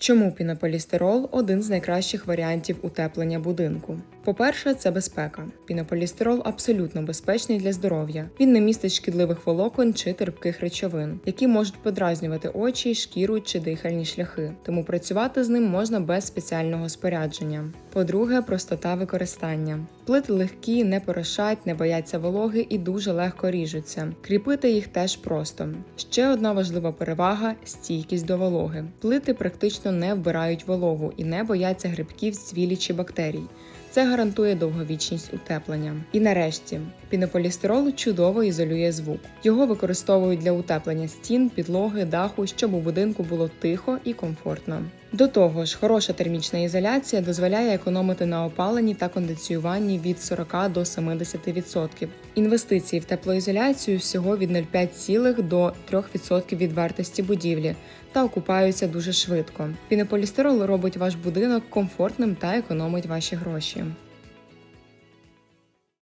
Чому пінополістирол один з найкращих варіантів утеплення будинку? По-перше, це безпека. Пінополістирол абсолютно безпечний для здоров'я. Він не містить шкідливих волокон чи терпких речовин, які можуть подразнювати очі, шкіру чи дихальні шляхи. Тому працювати з ним можна без спеціального спорядження. По-друге, простота використання. Плити легкі, не порошать, не бояться вологи і дуже легко ріжуться. Кріпити їх теж просто. Ще одна важлива перевага стійкість до вологи. Плити практично не вбирають вологу і не бояться грибків, цвілі чи бактерій. Це гарантує довговічність утеплення. І нарешті, пінополістирол чудово ізолює звук. Його використовують для утеплення стін, підлоги, даху, щоб у будинку було тихо і комфортно. До того ж, хороша термічна ізоляція дозволяє економити на опаленні та кондиціюванні від 40 до 70%. Інвестиції в теплоізоляцію всього від 0,5 до 3% від вартості будівлі та окупаються дуже швидко. Пінополістирол робить ваш будинок комфортним та економить ваші гроші.